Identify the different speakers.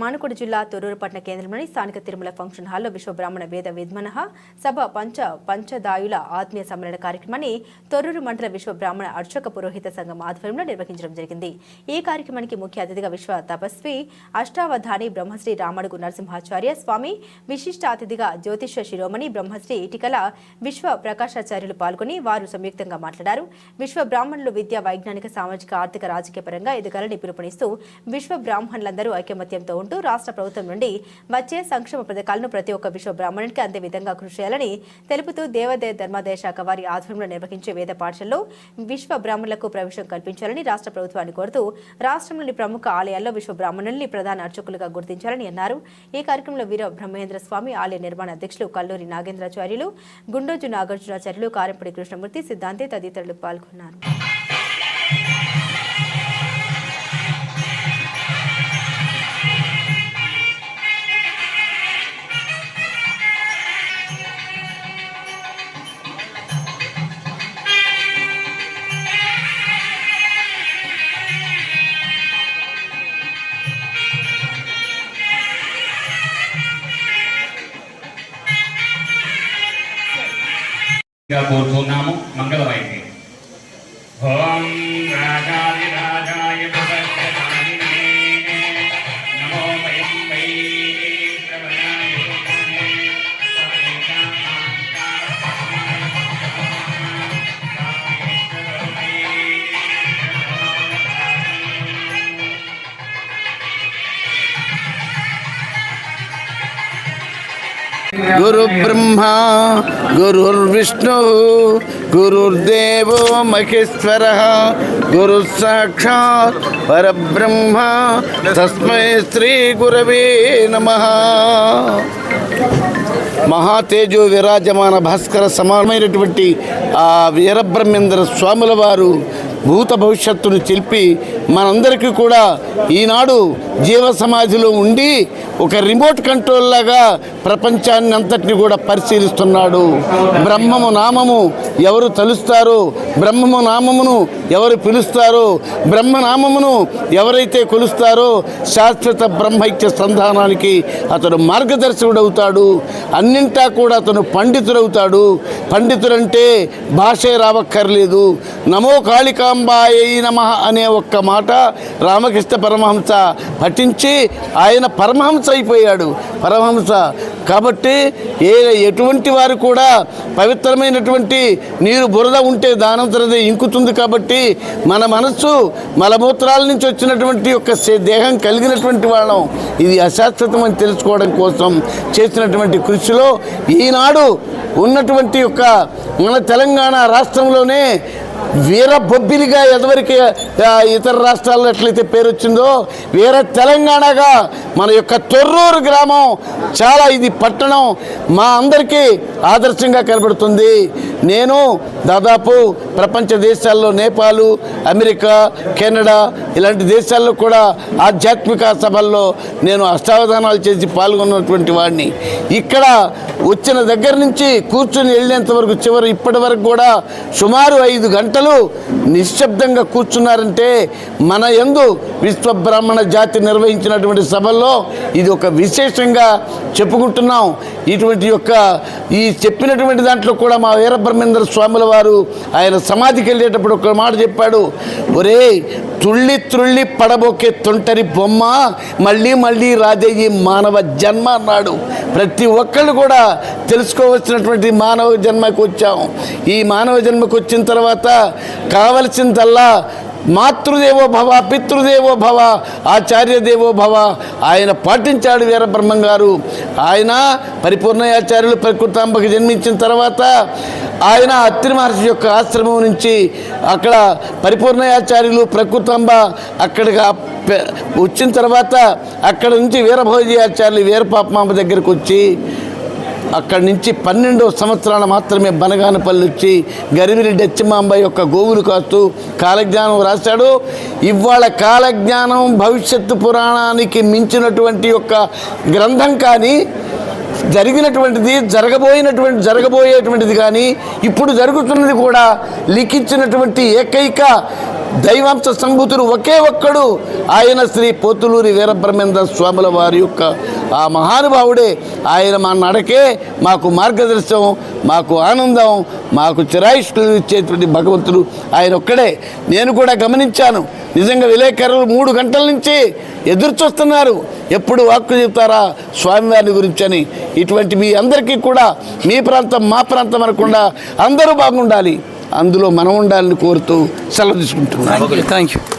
Speaker 1: మానుకొడ జిల్లా తొర్రూరుపట్న కేంద్రంలోని స్థానిక తిరుమల ఫంక్షన్ హాల్లో విశ్వబ్రాహ్మణ వేద విద్మనహ సభ పంచ పంచదాయుల ఆత్మీయ సమ్మేళన కార్యక్రమాన్ని తొర్రూరు మండల విశ్వబ్రాహ్మణ అర్చక పురోహిత సంఘం ఆధ్వర్యంలో నిర్వహించడం జరిగింది ఈ కార్యక్రమానికి ముఖ్య అతిథిగా విశ్వ తపస్వి అష్టావధాని బ్రహ్మశ్రీ రామడుగు నరసింహాచార్య స్వామి విశిష్ట అతిథిగా జ్యోతిష శిరోమణి బ్రహ్మశ్రీ ఇటికల విశ్వ ప్రకాశాచార్యులు పాల్గొని వారు సంయుక్తంగా మాట్లాడారు విశ్వ బ్రాహ్మణులు విద్య వైజ్ఞానిక సామాజిక ఆర్థిక రాజకీయ పరంగా ఎదగాలని పిలుపునిస్తూ విశ్వ బ్రాహ్మణులందరూ ఐకమత్యంతో ఉంటూ రాష్ట్ర ప్రభుత్వం నుండి వచ్చే సంక్షేమ పథకాలను ప్రతి ఒక్క విశ్వ బ్రాహ్మణునికి అందే విధంగా కృషి చేయాలని తెలుపుతూ దేవాదాయ ధర్మాదాయ శాఖ వారి ఆధ్వర్యంలో నిర్వహించే వేద పాఠశాలలో విశ్వ బ్రాహ్మణులకు ప్రవేశం కల్పించాలని రాష్ట్ర ప్రభుత్వాన్ని కోరుతూ రాష్ట్రంలోని ప్రముఖ ఆలయాల్లో విశ్వ బ్రాహ్మణుల్ని ప్రధాన అర్చకులుగా గుర్తించాలని అన్నారు ఈ కార్యక్రమంలో వీర బ్రహ్మేంద్ర స్వామి ఆలయ నిర్మాణ అధ్యక్షులు కల్లూరి నాగేంద్రాచార్యులు గుండోజు నాగార్జునాచార్యులు కారెంపడి కృష్ణమూర్తి సిద్ధాంతి తదితరులు పాల్గొన్నారు
Speaker 2: కోరుతున్నాము మంగళవారికి ఓ గురు బ్రహ్మ గురుర్విష్ణు గురుర్దేవో మహేశ్వర గురు సాక్షాత్ పరబ్రహ్మ తస్మై శ్రీ గురవే నమ మహాతేజో విరాజమాన భాస్కర సమానమైనటువంటి ఆ వీరబ్రహ్మేంద్ర స్వాముల వారు భూత భవిష్యత్తును తెలిపి మనందరికీ కూడా ఈనాడు జీవ సమాధిలో ఉండి ఒక రిమోట్ కంట్రోల్ లాగా ప్రపంచాన్ని అంతటిని కూడా పరిశీలిస్తున్నాడు బ్రహ్మము నామము ఎవరు తలుస్తారో బ్రహ్మము నామమును ఎవరు పిలుస్తారో బ్రహ్మనామమును ఎవరైతే కొలుస్తారో శాశ్వత బ్రహ్మైక్య సంధానానికి అతను మార్గదర్శకుడు అవుతాడు అన్నింటా కూడా అతను పండితుడవుతాడు పండితుడంటే భాషే రావక్కర్లేదు నమో కాళికాంబాయ నమ అనే ఒక్క మాట రామకృష్ణ పరమహంస నటించి ఆయన పరమహంస అయిపోయాడు పరమహంస కాబట్టి ఏ ఎటువంటి వారు కూడా పవిత్రమైనటువంటి నీరు బురద ఉంటే దానంతరదే ఇంకుతుంది కాబట్టి మన మనస్సు మలమూత్రాల నుంచి వచ్చినటువంటి యొక్క దేహం కలిగినటువంటి వాళ్ళం ఇది అశాశ్వతం అని తెలుసుకోవడం కోసం చేసినటువంటి కృషిలో ఈనాడు ఉన్నటువంటి యొక్క మన తెలంగాణ రాష్ట్రంలోనే వీర బొబ్బిలిగా ఎదవరికి ఇతర రాష్ట్రాల్లో ఎట్లయితే పేరు వచ్చిందో వీర తెలంగాణగా మన యొక్క తొర్రూరు గ్రామం చాలా ఇది పట్టణం మా అందరికీ ఆదర్శంగా కనబడుతుంది నేను దాదాపు ప్రపంచ దేశాల్లో నేపాలు అమెరికా కెనడా ఇలాంటి దేశాల్లో కూడా ఆధ్యాత్మిక సభల్లో నేను అష్టావధానాలు చేసి పాల్గొన్నటువంటి వాడిని ఇక్కడ వచ్చిన దగ్గర నుంచి కూర్చుని వెళ్ళేంత వరకు చివరి ఇప్పటి వరకు కూడా సుమారు ఐదు గంటలు నిశ్శబ్దంగా కూర్చున్నారంటే మన ఎందు విశ్వ బ్రాహ్మణ జాతి నిర్వహించినటువంటి సభల్లో ఇది ఒక విశేషంగా చెప్పుకుంటున్నాం ఇటువంటి యొక్క ఈ చెప్పినటువంటి దాంట్లో కూడా మా వీరబ్రహ్మేంద్ర స్వాముల వారు ఆయన సమాధికి వెళ్ళేటప్పుడు ఒక మాట చెప్పాడు ఒరే తుళ్ళి తుళ్ళి పడబోకే తొంటరి బొమ్మ మళ్ళీ మళ్ళీ రాజయ్యి మానవ జన్మ అన్నాడు ప్రతి ఒక్కళ్ళు కూడా తెలుసుకోవలసినటువంటి మానవ జన్మకు వచ్చాం ఈ మానవ జన్మకు వచ్చిన తర్వాత కావలసిందల్లా మాతృదేవో భవ పితృదేవో భవ ఆచార్యదేవో భవ ఆయన పాటించాడు వీరబ్రహ్మం గారు ఆయన పరిపూర్ణ ఆచార్యులు ప్రకృతాంబకి జన్మించిన తర్వాత ఆయన అత్రి మహర్షి యొక్క ఆశ్రమం నుంచి అక్కడ పరిపూర్ణ ఆచార్యులు ప్రకృతాంబ అక్కడికి వచ్చిన తర్వాత అక్కడ నుంచి ఆచార్యులు వీరపాపమాంబ దగ్గరకు వచ్చి అక్కడి నుంచి పన్నెండో సంవత్సరాలు మాత్రమే బనగానపల్లి వచ్చి గరివిరెడ్డి అచ్చమాంబాయి యొక్క గోవులు కాస్తూ కాలజ్ఞానం రాశాడు ఇవాళ కాలజ్ఞానం భవిష్యత్తు పురాణానికి మించినటువంటి యొక్క గ్రంథం కానీ జరిగినటువంటిది జరగబోయినటువంటి జరగబోయేటువంటిది కానీ ఇప్పుడు జరుగుతున్నది కూడా లిఖించినటువంటి ఏకైక దైవాంశ సంభూతులు ఒకే ఒక్కడు ఆయన శ్రీ పోతులూరి వీరబ్రహ్మేంద్ర స్వాముల వారి యొక్క ఆ మహానుభావుడే ఆయన మా నడకే మాకు మార్గదర్శనం మాకు ఆనందం మాకు చిరాయిష్లు ఇచ్చేటువంటి భగవంతుడు ఆయన ఒక్కడే నేను కూడా గమనించాను నిజంగా విలేకరులు మూడు గంటల నుంచి ఎదురు చూస్తున్నారు ఎప్పుడు వాక్కు చెప్తారా స్వామివారిని గురించి అని ఇటువంటి మీ అందరికీ కూడా మీ ప్రాంతం మా ప్రాంతం అనకుండా అందరూ బాగుండాలి అందులో మనం ఉండాలని కోరుతూ సెలవు తీసుకుంటున్నాను థ్యాంక్ యూ